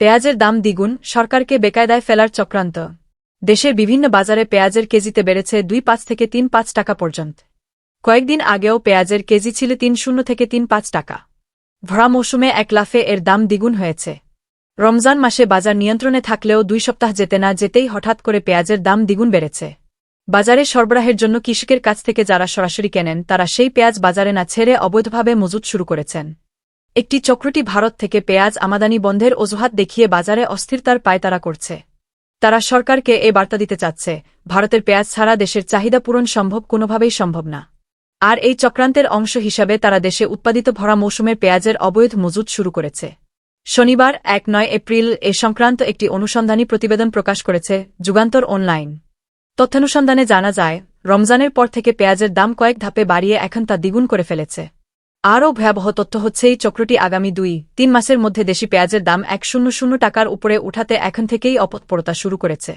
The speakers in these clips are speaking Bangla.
পেঁয়াজের দাম দ্বিগুণ, সরকারকে বেকায়দায় ফেলার চক্রান্ত। দেশের বিভিন্ন বাজারে পেঁয়াজের কেজিতে বেড়েছে দুই পাঁচ থেকে তিন পাঁচ টাকা পর্যন্ত। কয়েকদিন আগেও পেঁয়াজের কেজি ছিল তিন শূন্য থেকে তিন পাঁচ টাকা। ভরা মৌসুমে এক লাফে এর দাম দ্বিগুণ হয়েছে। রমজান মাসে বাজার নিয়ন্ত্রণে থাকলেও দুই সপ্তাহ যেতে না যেতেই হঠাৎ করে পেঁয়াজের দাম দ্বিগুণ বেড়েছে। বাজারে সরবরাহের জন্য কৃষকের কাছ থেকে যারা সরাসরি কেনেন, তারা সেই পেঁয়াজ বাজারে না ছেড়ে অবৈধভাবে মজুত শুরু করেছেন। একটি চক্রটি ভারত থেকে পেঁয়াজ আমাদানি বন্ধের অজুহাত দেখিয়ে বাজারে অস্থিরতার পায়তারা করছে। তারা সরকারকে এ বার্তা দিতে চাচ্ছে, ভারতের পেঁয়াজ ছাড়া দেশের চাহিদা পূরণ সম্ভব কোনোভাবেই সম্ভব না। আর এই চক্রান্তের অংশ হিসাবে তারা দেশে উৎপাদিত ভরা মৌসুমের পেঁয়াজের অবৈধ মজুত শুরু করেছে। শনিবার, এক নয় এপ্রিল, এ সংক্রান্ত একটি অনুসন্ধানী প্রতিবেদন প্রকাশ করেছে যুগান্তর অনলাইন। তথ্যানুসন্ধানে জানা যায়, রমজানের পর থেকে পেঁয়াজের দাম কয়েক ধাপে বাড়িয়ে এখন তা দ্বিগুণ করে ফেলেছে। আরও ভয়াবহ তথ্য হচ্ছে, এই চক্রটি আগামী দুই, তিন মাসের মধ্যে দেশি পেঁয়াজের দাম এক শূন্য শূন্য টাকার উপরে উঠাতে এখন থেকেই অপতপরতা শুরু করেছে।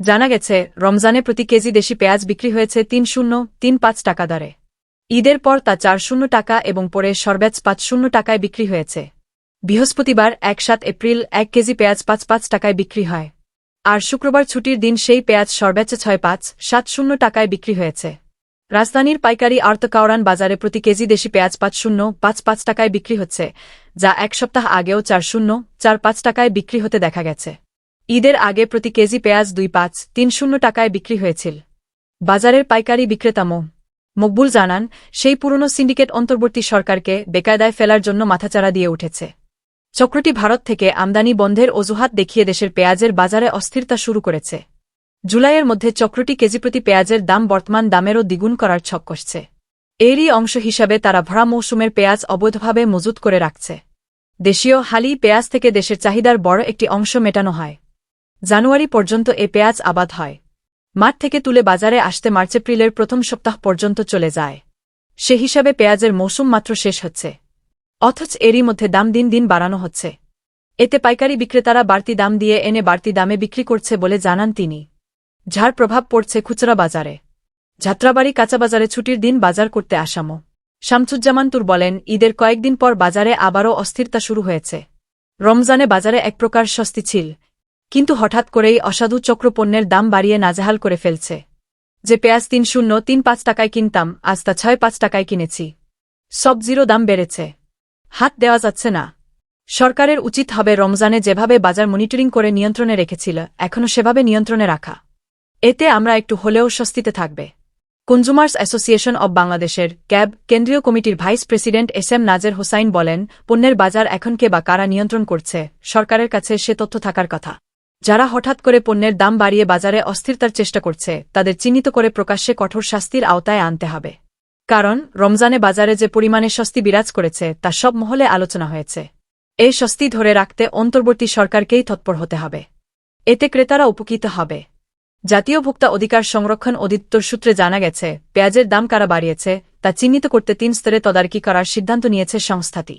জানা গেছে, রমজানে প্রতি কেজি দেশি পেঁয়াজ বিক্রি হয়েছে তিন শূন্য, তিন পাঁচ টাকা দরে। ঈদের পর তা চার শূন্য টাকা এবং পরে সর্বোচ্চ পাঁচ শূন্য টাকায় বিক্রি হয়েছে। বৃহস্পতিবার এক সাত এপ্রিল এক কেজি পেঁয়াজ পাঁচ পাঁচ টাকায় বিক্রি হয়। আর শুক্রবার ছুটির দিন সেই পেঁয়াজ সর্বোচ্চ ছয় পাঁচ, সাত শূন্য টাকায় বিক্রি হয়েছে। রাজধানীর পাইকারি আর্তকাওরান বাজারে প্রতি কেজি দেশি পেঁয়াজ পাঁচ শূন্য, পাঁচ পাঁচ টাকায় বিক্রি হচ্ছে, যা এক সপ্তাহ আগেও চার শূন্য, চার পাঁচ টাকায় বিক্রি হতে দেখা গেছে। ঈদের আগে প্রতি কেজি পেঁয়াজ দুই পাঁচ, তিন শূন্য টাকায় বিক্রি হয়েছিল। বাজারের পাইকারি বিক্রেতা মো. মকবুল জানান, সেই পুরনো সিন্ডিকেট অন্তর্বর্তী সরকারকে বেকায়দায় ফেলার জন্য মাথাচাড়া দিয়ে উঠেছে। চক্রটি ভারত থেকে আমদানি বন্ধের অজুহাত দেখিয়ে দেশের পেঁয়াজের বাজারে অস্থিরতা শুরু করেছে। জুলাইয়ের মধ্যে চক্রটি কেজিপ্রতি পেঁয়াজের দাম বর্তমান দামেরও দ্বিগুণ করার ছক কষছে। এরই অংশ হিসাবে তারা ভরা মৌসুমের পেঁয়াজ অবৈধভাবে মজুত করে রাখছে। দেশীয় হালি পেঁয়াজ থেকে দেশের চাহিদার বড় একটি অংশ মেটানো হয়। জানুয়ারি পর্যন্ত এ পেঁয়াজ আবাদ হয়। মাঠ থেকে তুলে বাজারে আসতে মার্চ এপ্রিলের প্রথম সপ্তাহ পর্যন্ত চলে যায়। সে হিসাবে পেঁয়াজের মৌসুম মাত্র শেষ হচ্ছে। অথচ এরই মধ্যে দাম দিন দিন বাড়ানো হচ্ছে। এতে পাইকারি বিক্রেতারা বাড়তি দাম দিয়ে এনে বাড়তি দামে বিক্রি করছে বলে জানান তিনি। যার প্রভাব পড়ছে খুচরা বাজারে। যাত্রাবাড়ি কাঁচাবাজারে ছুটির দিন বাজার করতে আসামো। শামসুজ্জামান তুর বলেন, ঈদের কয়েকদিন পর বাজারে আবারও অস্থিরতা শুরু হয়েছে। রমজানে বাজারে এক প্রকার স্বস্তি ছিল, কিন্তু হঠাৎ করেই অসাধু চক্রপণ্যের দাম বাড়িয়ে নাজাহাল করে ফেলছে। যে পেঁয়াজ তিন শূন্য তিন পাঁচ টাকায় কিনতাম, আজ তা ছয় পাঁচ টাকায় কিনেছি। সবজিরও দাম বেড়েছে। হাত দেওয়া যাচ্ছে না। সরকারের উচিত হবে রমজানে যেভাবে বাজার মনিটরিং করে নিয়ন্ত্রণে রেখেছিল এখনও সেভাবে নিয়ন্ত্রণে রাখা। এতে আমরা একটু হলেও স্বস্তিতে থাকবে। কনজুমার্স অ্যাসোসিয়েশন অব বাংলাদেশের ক্যাব কেন্দ্রীয় কমিটির vice president S M Nazer Hossain বলেন, পণ্যের বাজার এখন কে বা কারা নিয়ন্ত্রণ করছে, সরকারের কাছে সে তথ্য থাকার কথা। যারা হঠাৎ করে পণ্যের দাম বাড়িয়ে বাজারে অস্থিরতার চেষ্টা করছে, তাদের চিহ্নিত করে প্রকাশ্যে কঠোর শাস্তির আওতায় আনতে হবে। কারণ, রমজানে বাজারে যে পরিমাণে স্বস্তি বিরাজ করেছে, তা সব মহলে আলোচনা হয়েছে। এই স্বস্তি ধরে রাখতে অন্তর্বর্তী সরকারকেই তৎপর হতে হবে। এতে ক্রেতারা উপকৃত হবে। জাতীয় ভোক্তা অধিকার সংরক্ষণ অধিদপ্তর সূত্রে জানা গেছে, পেঁয়াজের দাম কারা বাড়িয়েছে, তা চিহ্নিত করতে তিন স্তরে তদারকি করার সিদ্ধান্ত নিয়েছে সংস্থাটি।